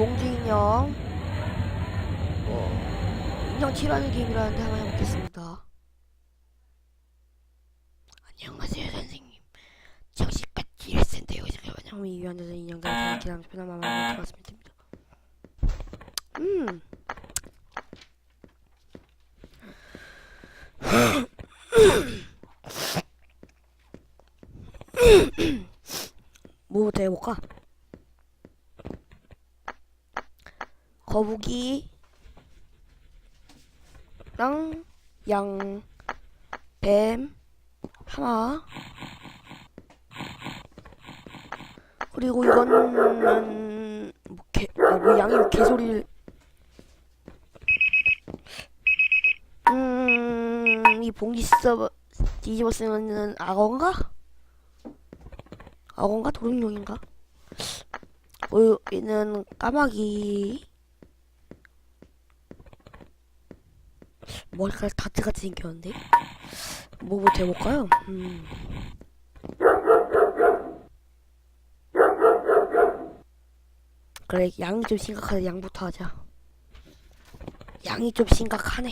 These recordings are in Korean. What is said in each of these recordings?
공주 인형. 어, 인형 치료하는 게임이라는데 한번 해보겠습니다. 안녕하세요 선생님. 정식같이 레슨데 여기서 그냥 이 위안에서 인형들 이렇게 하면서 편한 마음을 들어갔으면 됩니다. 음. 뭐부터 해볼까? 거북이 랑 양, 뱀, 하마 그리고 이거는 뭐 개, 아, 뭐 양이 왜 개소리를 음, 이 봉지 써 뒤집어 쓰면은 악어인가? 악어인가? 도둑용인가? 어, 얘는 까마귀 머리카락 다트같이 생겼는데? 뭐부터 해볼까요? 음. 그래 양이 좀 심각하다 양부터 하자 양이 좀 심각하네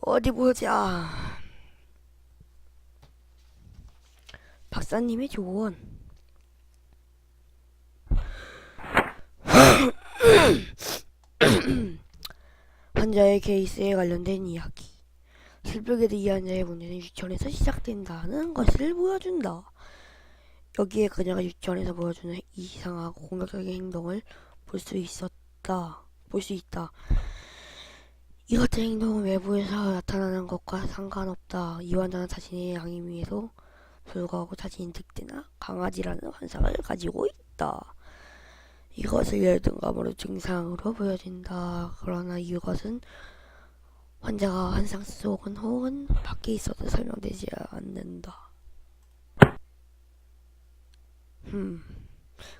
어디 보자 박사님의 조언 환자의 케이스에 관련된 이야기. 슬프게도 이 환자의 문제는 유치원에서 시작된다는 것을 보여준다. 여기에 그녀가 유치원에서 보여주는 이상하고 공격적인 행동을 볼 수 있었다. 볼 수 있다. 이 같은 행동은 외부에서 나타나는 것과 상관없다. 이 환자는 자신의 양임에도 불구하고 자신이 늑대나 강아지라는 환상을 가지고 있다. 이것을 열등감으로 증상으로 보여진다. 그러나 이것은 환자가 환상 속은 혹은 밖에 있어도 설명되지 않는다. 음,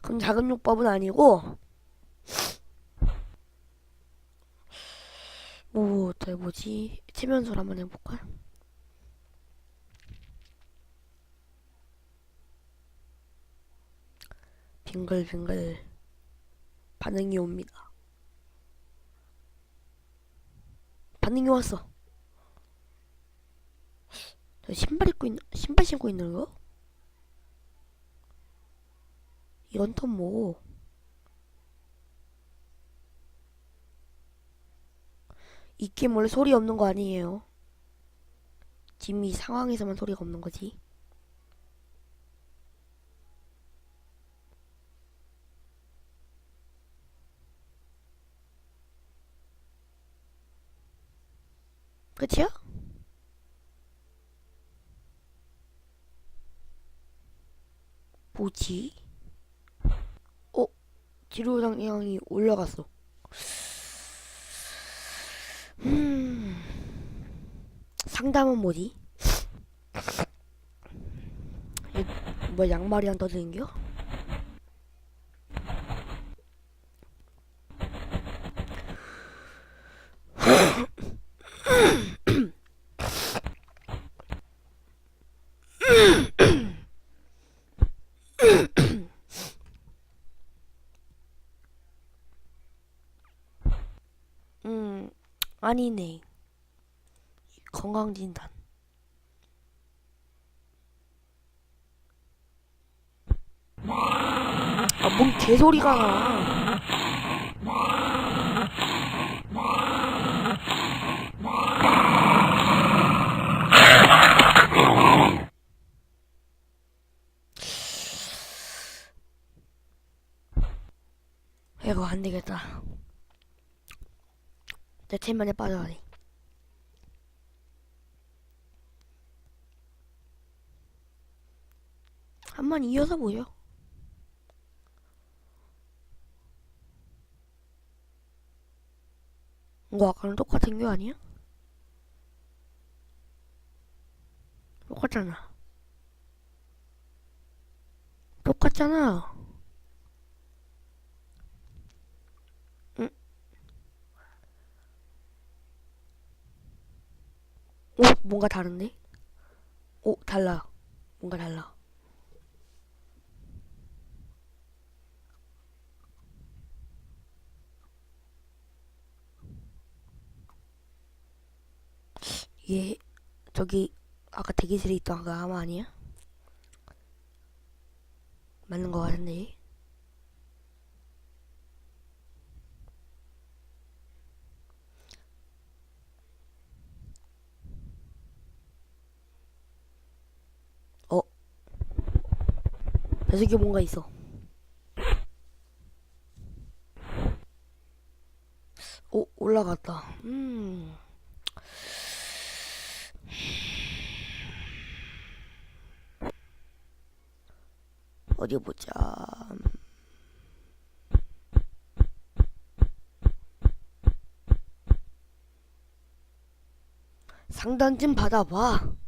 그럼 작은 요법은 아니고 뭐 어때 뭐지? 체면설 한번 해볼까? 빙글빙글 반응이 옵니다. 반응이 왔어. 저 신발 입고 있는 신발 신고 있는 거? 이건 또 뭐? 이 게임 원래 소리 없는 거 아니에요. 지금 이 상황에서만 소리가 없는 거지. 끝이야? 뭐지? 어? 지루 방향이 올라갔어. 음. 상담은 뭐지? 얘, 뭐 양말이 안 떠드는겨? 아니네. 건강진단. 아, 뭔 개소리가 나. 이거 안 되겠다. 내 체면에 빠져가니. 한 번 이어서 보죠. 이거 아까랑 똑같은 게 아니야? 똑같잖아. 똑같잖아. 뭔가 다른데? 오, 달라. 뭔가 달라. 얘 저기 아까 대기실에 있던 그 아마 아니야? 맞는 거 같은데 녀석이 뭔가 있어. 오, 올라갔다. 음. 어디 보자. 상담 좀 받아봐.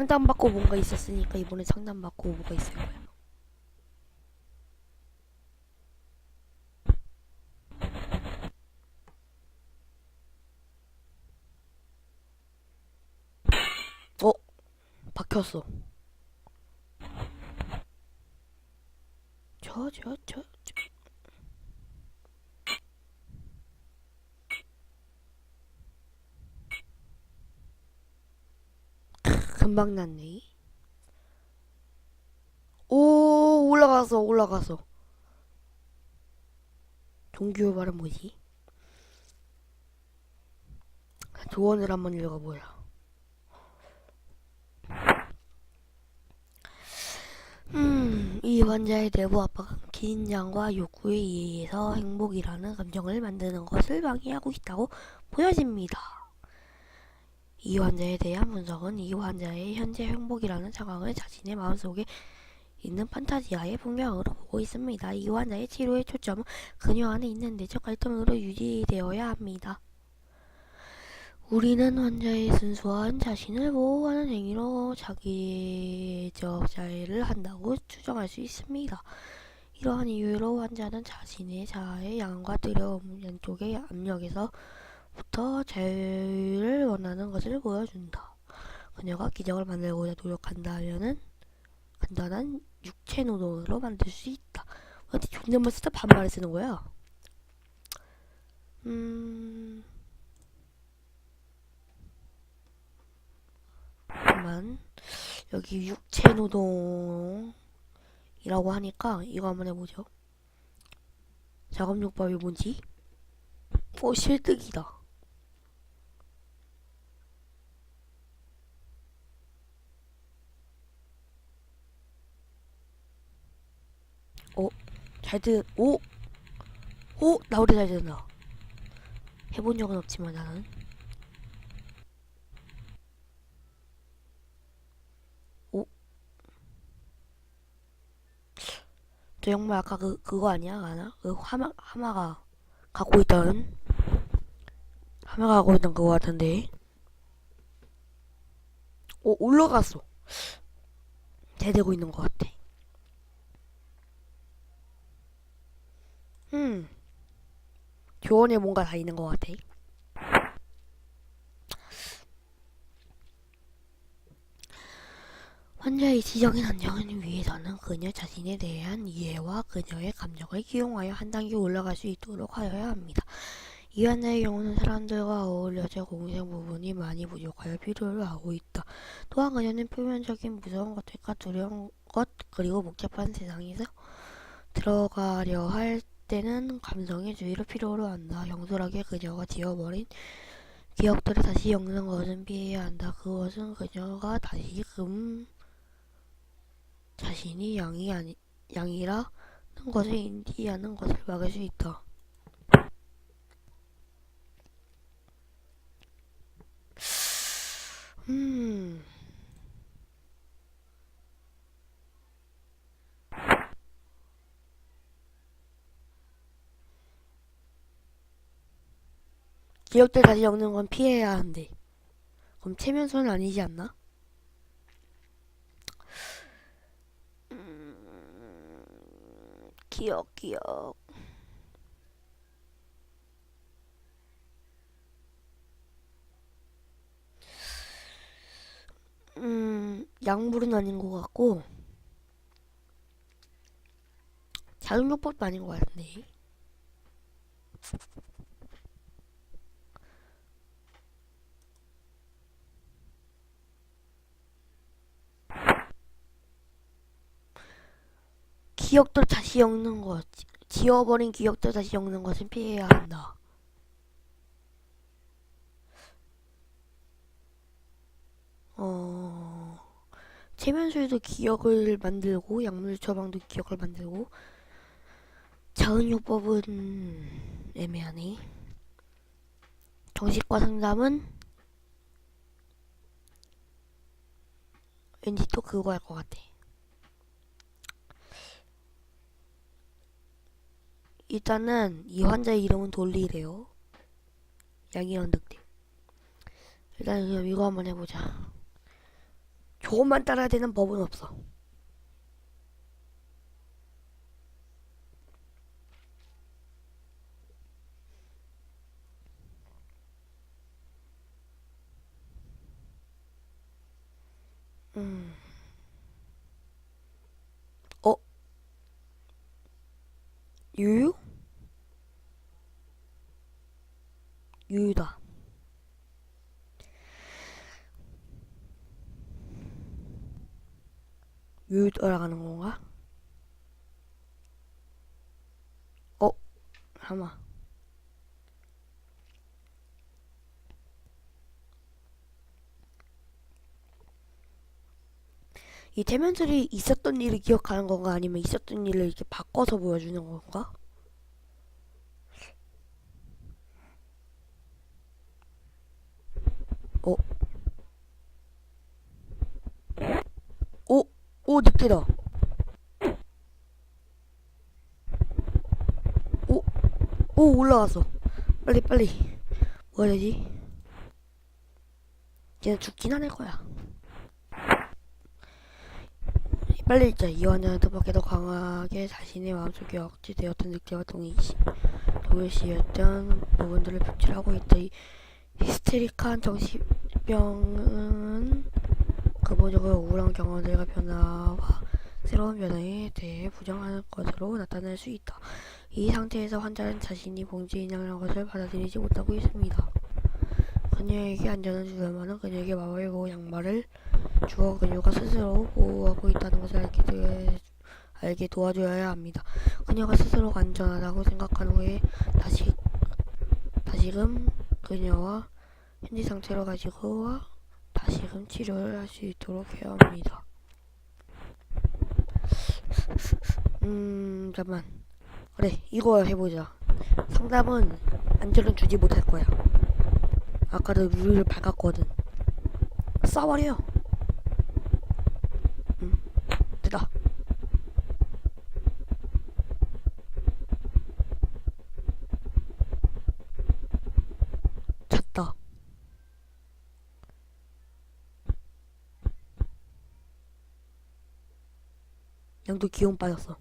아까 상담 받고 뭔가 있었으니까 이번에 상담 받고 뭐가 있을 거야. 어? 박혔어. 저, 저, 저, 저. 금방 났네. 오, 올라갔어, 올라갔어. 종교 발은 뭐지? 조언을 한번 읽어보자. 음, 이 환자의 내부 압박은 긴장과 욕구에 의해서 행복이라는 감정을 만드는 것을 방해하고 있다고 보여집니다. 이 환자에 대한 분석은 이 환자의 현재 행복이라는 상황을 자신의 마음속에 있는 판타지아의 풍경으로 보고 있습니다. 이 환자의 치료의 초점은 그녀 안에 있는 내적 갈등으로 유지되어야 합니다. 우리는 환자의 순수한 자신을 보호하는 행위로 자기적 자해를 한다고 추정할 수 있습니다. 이러한 이유로 환자는 자신의 자아의 양과 두려움 양쪽의 압력에서 부터 자유를 원하는 것을 보여준다. 그녀가 기적을 만들고자 노력한다면은 간단한 육체 노동으로 만들 수 있다. 어디 존댓말 쓰다 반말을 쓰는 거야? 음... 잠깐만 여기 육체 노동이라고 하니까 이거 한번 해보죠 작업요법이 뭔지 오 실뜨기다 오 잘뜨 오! 오! 나오래 잘 된다. 해본 적은 없지만 나는. 저 정말 아까 그 그거 아니야? 아나? 그 하마 하마가 갖고 있던 하마가 갖고 있던 그거 같은데. 오 올라갔어. 잘 되고 있는 것 같아 음 조언에 뭔가 다 있는 것 같아 환자의 지적인 안정을 위해서는 그녀 자신에 대한 이해와 그녀의 감정을 기용하여 한 단계 올라갈 수 있도록 하여야 합니다. 이 환자의 경우는 사람들과 어울려져 공생 부분이 많이 부족하여 필요를 하고 있다. 또한 그녀는 표면적인 무서운 것들과 두려운 것 그리고 복잡한 세상에서 들어가려 할 때는 감성의 주의를 필요로 한다. 경솔하게 그녀가 지워버린 기억들을 다시 엮는 것은 피해야 한다. 그것은 그녀가 다시 금 자신이 양이 아니 양이라는 것을 인지하는 것을 막을 수 있다. 음. 기억들 다시 엮는 건 피해야 한대. 그럼 체면손은 아니지 않나? 기억 기억 음 약물은 아닌 것 같고 자동요법도 아닌 것 같은데 기억도 다시 엮는 것, 지워버린 기억도 다시 엮는 것은 피해야 한다. 어, 체면술도 기억을 만들고, 약물 처방도 기억을 만들고, 자은요법은 애매하네. 정식과 상담은 왠지 또 그거 할 것 같아. 일단은 이 환자의 이름은 돌리래요. 양이런 늑대. 일단 그럼 이거 한번 해보자. 조금만 따라야 되는 법은 없어. 음. 어? 유유? 유유다. 유유 따라가는 건가? 어? 잠깐만. 이 태면술이 있었던 일을 기억하는 건가 아니면 있었던 일을 이렇게 바꿔서 보여주는 건가? 어? 오, 오, 늑대다. 오, 오, 올라왔어. 빨리, 빨리. 뭐 해야 되지? 걔는 죽긴 하낼 거야. 빨리 읽자. 이 환자는 뜻밖에도 강하게 자신의 마음속에 억제되었던 늑대와 동일시, 동일시였던 부분들을 표출하고 있다. 이 히스테릭한 정신병은 근본적으로 우울한 경험들과 변화와 새로운 변화에 대해 부정하는 것으로 나타날 수 있다. 이 상태에서 환자는 자신이 봉지인형이라는 것을 받아들이지 못하고 있습니다. 그녀에게 안전을 주려면 그녀에게 마법의 보호 양말을 주어 그녀가 스스로 보호하고 있다는 것을 알게, 되, 알게 도와줘야 합니다. 그녀가 스스로가 안전하다고 생각한 후에 다시 다시금 그녀와 현지 상태로 가지고 다시금 치료를 할 수 있도록 해야 합니다. 음 잠만 그래 이거 해보자. 상담은 안전은 주지 못할 거야. 아까도 루를 밟았거든. 싸버려. 응, 됐다. 찼다. 양도 기운 빠졌어.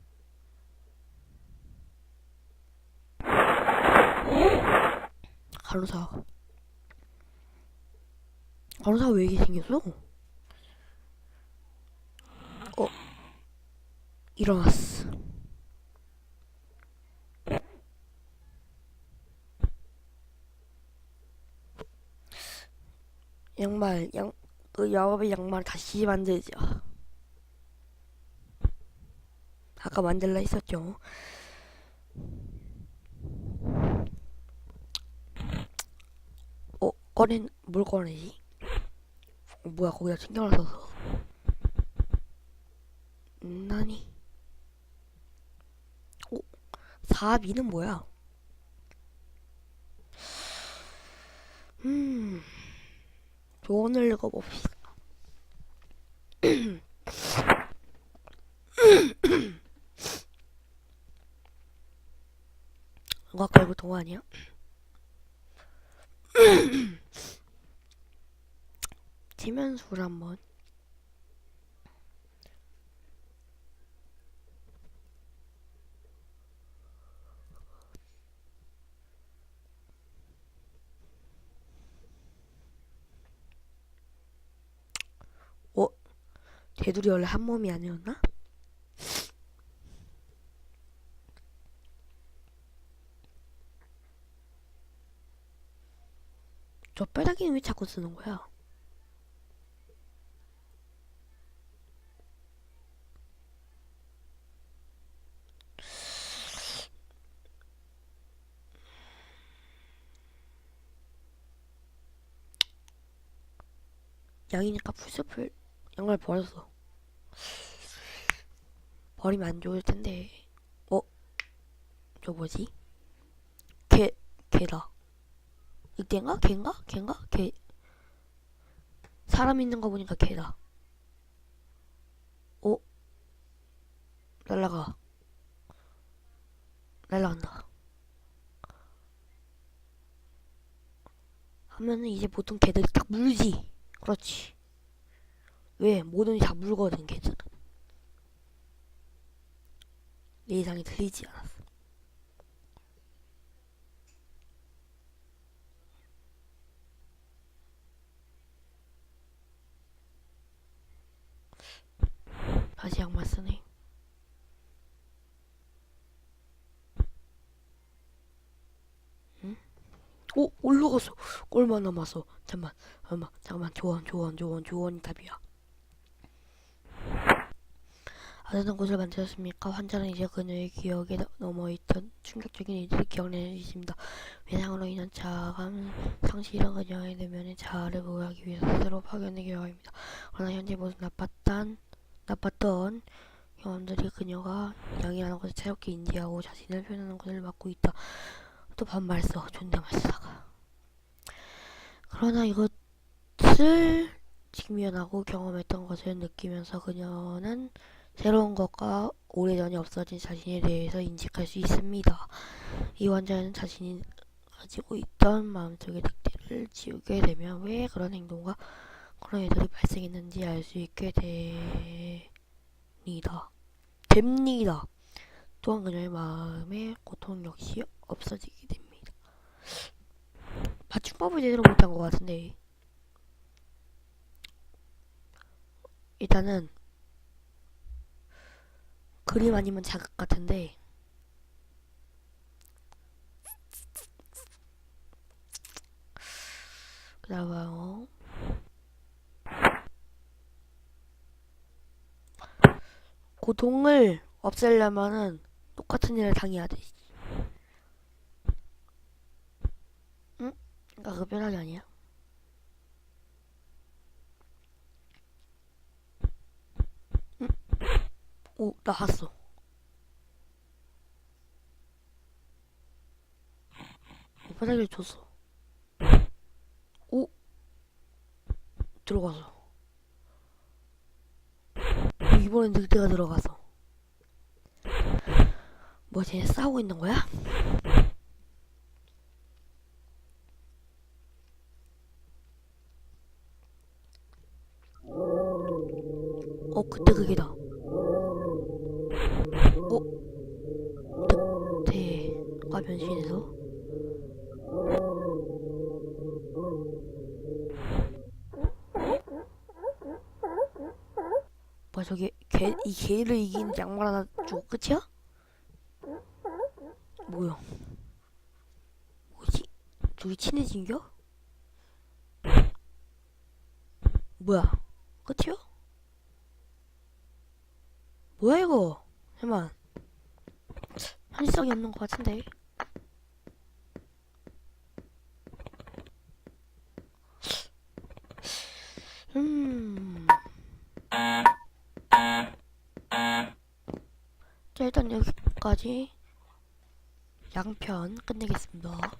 간호사. 간호사 왜 이렇게 생겼어? 어, 일어났어. 양말, 양, 그 야곱의 양말 다시 만들자. 아까 만들라 했었죠. 어, 꺼낸, 뭘 꺼내지? 어, 뭐야, 거기다 신경을 써서. 음, 나니? 오, 4B는 뭐야? 음, 조언을 읽어봅시다. 이거 아까 이거 동화 아니야? 지면술 한번 어? 대둘이 원래 한 몸이 아니었나? 저 뼈다귀는 왜 자꾸 쓰는 거야? 양이니까 풀숲을 양을 버렸어. 버리면 안 좋을 텐데. 어? 저 뭐지? 개, 개다. 이때인가? 개인가? 개인가? 개. 사람 있는 거 보니까 개다. 어? 날라가. 날라간다. 하면은 이제 보통 개들이 딱 물지. 그렇지. 왜? 뭐든지 다 물거든, 개들은. 내 예상이 틀리지 않았 어. 다시 양말 쓰네. 응? 오, 올라갔어. 얼마 남았어. 잠만, 잠만, 잠깐만. 조언, 조언, 조언, 조언이 답이야. 아드는 곳을 만드셨습니까? 환자는 이제 그녀의 기억에 너- 넘어 있던 충격적인 일들을 기억내는 있습니다. 외상으로 인한 자아감 상실은 그녀의 내면의 자아를 보호하기 위해서 스스로 파견의 결과입니다. 그러나 현재 모두 나빴던 나빴던 경험들이 그녀가 양이라는 것을 새롭게 인지하고 자신을 표현하는 것을 막고 있다. 또 반말 써 존댓말 쓰다가 그러나 이것을 직면하고 경험했던 것을 느끼면서 그녀는 새로운 것과 오래전에 없어진 자신에 대해서 인식할 수 있습니다. 이 환자는 자신이 가지고 있던 마음속의 늑대를 지우게 되면 왜 그런 행동과 그런 일들이 발생했는지 알 수 있게 됩니다. 됩니다. 또한 그녀의 마음의 고통 역시 없어지게 됩니다. 맞춤법을 제대로 못한 것 같은데 일단은 그림 아니면 자극 같은데 그다음 에 고통을 없애려면은 똑같은 일을 당해야 돼. 응? 그러니까 그 변하게 아니야? 응? 오, 나갔어. 바닥을 줬어. 오, 들어가서. 이번엔 늑대가 들어가서. 뭐, 쟤네 싸우고 있는 거야? 어, 그때 그게다. 어? 늑대가 변신해서? 저게, 개, 이 개를 이긴 양말 하나 주고 끝이야? 뭐야? 뭐지? 둘이 친해진겨? 뭐야? 끝이야? 뭐야 이거? 잠만 현실성이 없는 것 같은데 음. 자 일단 여기까지. 양편 끝내겠습니다